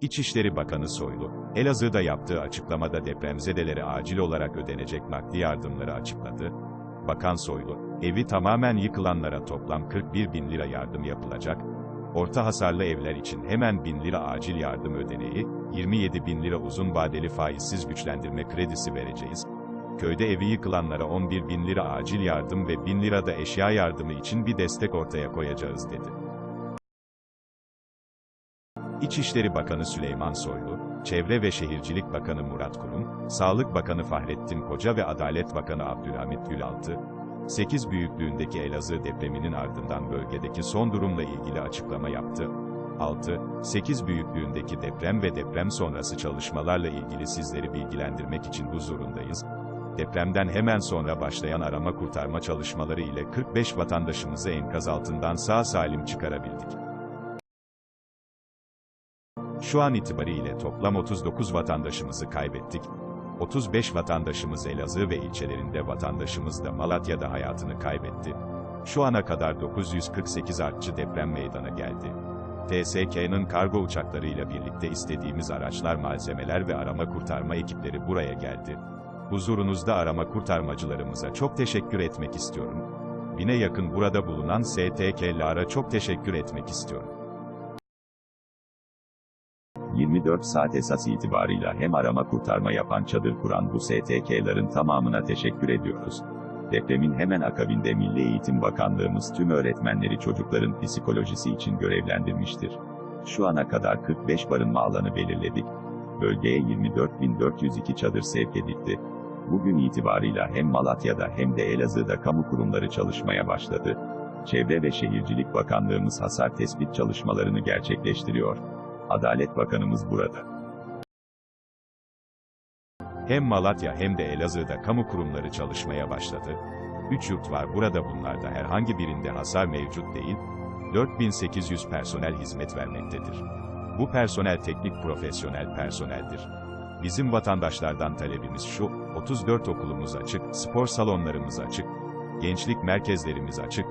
İçişleri Bakanı Soylu, Elazığ'da yaptığı açıklamada depremzedelere acil olarak ödenecek nakdi yardımları açıkladı. Bakan Soylu, evi tamamen yıkılanlara toplam 41 bin lira yardım yapılacak, orta hasarlı evler için hemen 1000 lira acil yardım ödeneği, 27 bin lira uzun vadeli faizsiz güçlendirme kredisi vereceğiz, köyde evi yıkılanlara 11 bin lira acil yardım ve 1000 lira da eşya yardımı için bir destek ortaya koyacağız dedi. İçişleri Bakanı Süleyman Soylu, Çevre ve Şehircilik Bakanı Murat Kurum, Sağlık Bakanı Fahrettin Koca ve Adalet Bakanı Abdülhamit Gülaltı, 8 büyüklüğündeki Elazığ depreminin ardından bölgedeki son durumla ilgili açıklama yaptı. 6. 8 büyüklüğündeki deprem ve deprem sonrası çalışmalarla ilgili sizleri bilgilendirmek için huzurundayız. Depremden hemen sonra başlayan arama kurtarma çalışmaları ile 45 vatandaşımızı enkaz altından sağ salim çıkarabildik. Şu an itibariyle toplam 39 vatandaşımızı kaybettik. 35 vatandaşımız Elazığ ve ilçelerinde vatandaşımız da Malatya'da hayatını kaybetti. Şu ana kadar 948 artçı deprem meydana geldi. TSK'nın kargo uçaklarıyla birlikte istediğimiz araçlar, malzemeler ve arama kurtarma ekipleri buraya geldi. Huzurunuzda arama kurtarmacılarımıza çok teşekkür etmek istiyorum. Bine yakın burada bulunan STK'lara çok teşekkür etmek istiyorum. 24 saat esas itibarıyla hem arama kurtarma yapan çadır kuran bu STK'ların tamamına teşekkür ediyoruz. Depremin hemen akabinde Milli Eğitim Bakanlığımız tüm öğretmenleri çocukların psikolojisi için görevlendirmiştir. Şu ana kadar 45 barınma alanı belirledik. Bölgeye 24.402 çadır sevk edildi. Bugün itibarıyla hem Malatya'da hem de Elazığ'da kamu kurumları çalışmaya başladı. Çevre ve Şehircilik Bakanlığımız hasar tespit çalışmalarını gerçekleştiriyor. Adalet Bakanımız burada. Hem Malatya hem de Elazığ'da kamu kurumları çalışmaya başladı. 3 yurt var burada bunlarda herhangi birinde hasar mevcut değil. 4800 personel hizmet vermektedir. Bu personel teknik profesyonel personeldir. Bizim vatandaşlardan talebimiz şu, 34 okulumuz açık, spor salonlarımız açık, gençlik merkezlerimiz açık.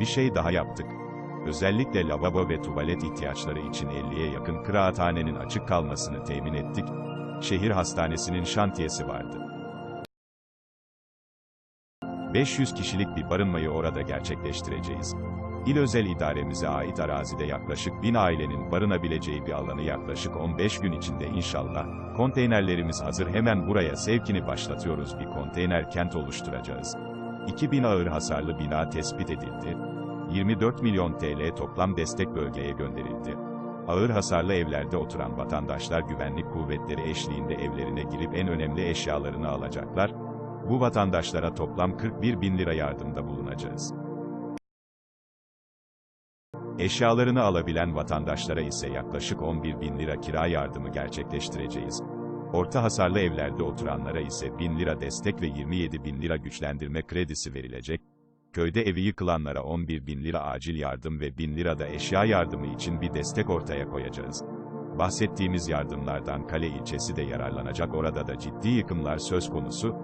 Bir şey daha yaptık. Özellikle lavabo ve tuvalet ihtiyaçları için 50'ye yakın kıraathanenin açık kalmasını temin ettik. Şehir hastanesinin şantiyesi vardı. 500 kişilik bir barınmayı orada gerçekleştireceğiz. İl özel idaremize ait arazide yaklaşık 1000 ailenin barınabileceği bir alanı yaklaşık 15 gün içinde inşallah, konteynerlerimiz hazır hemen buraya sevkini başlatıyoruz bir konteyner kent oluşturacağız. 2000 ağır hasarlı bina tespit edildi. 24 milyon TL toplam destek bölgeye gönderildi. Ağır hasarlı evlerde oturan vatandaşlar güvenlik kuvvetleri eşliğinde evlerine girip en önemli eşyalarını alacaklar. Bu vatandaşlara toplam 41 bin lira yardımda bulunacağız. Eşyalarını alabilen vatandaşlara ise yaklaşık 11 bin lira kira yardımı gerçekleştireceğiz. Orta hasarlı evlerde oturanlara ise 1000 lira destek ve 27 bin lira güçlendirme kredisi verilecek. Köyde evi yıkılanlara 11 bin lira acil yardım ve 1000 lira da eşya yardımı için bir destek ortaya koyacağız. Bahsettiğimiz yardımlardan Kale ilçesi de yararlanacak orada da ciddi yıkımlar söz konusu.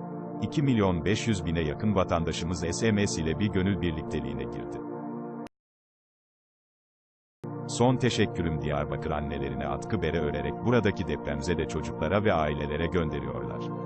2 milyon 500 bine yakın vatandaşımız SMS ile bir gönül birlikteliğine girdi. Son teşekkürüm Diyarbakır annelerine atkı bere örerek buradaki depremzede çocuklara ve ailelere gönderiyorlar.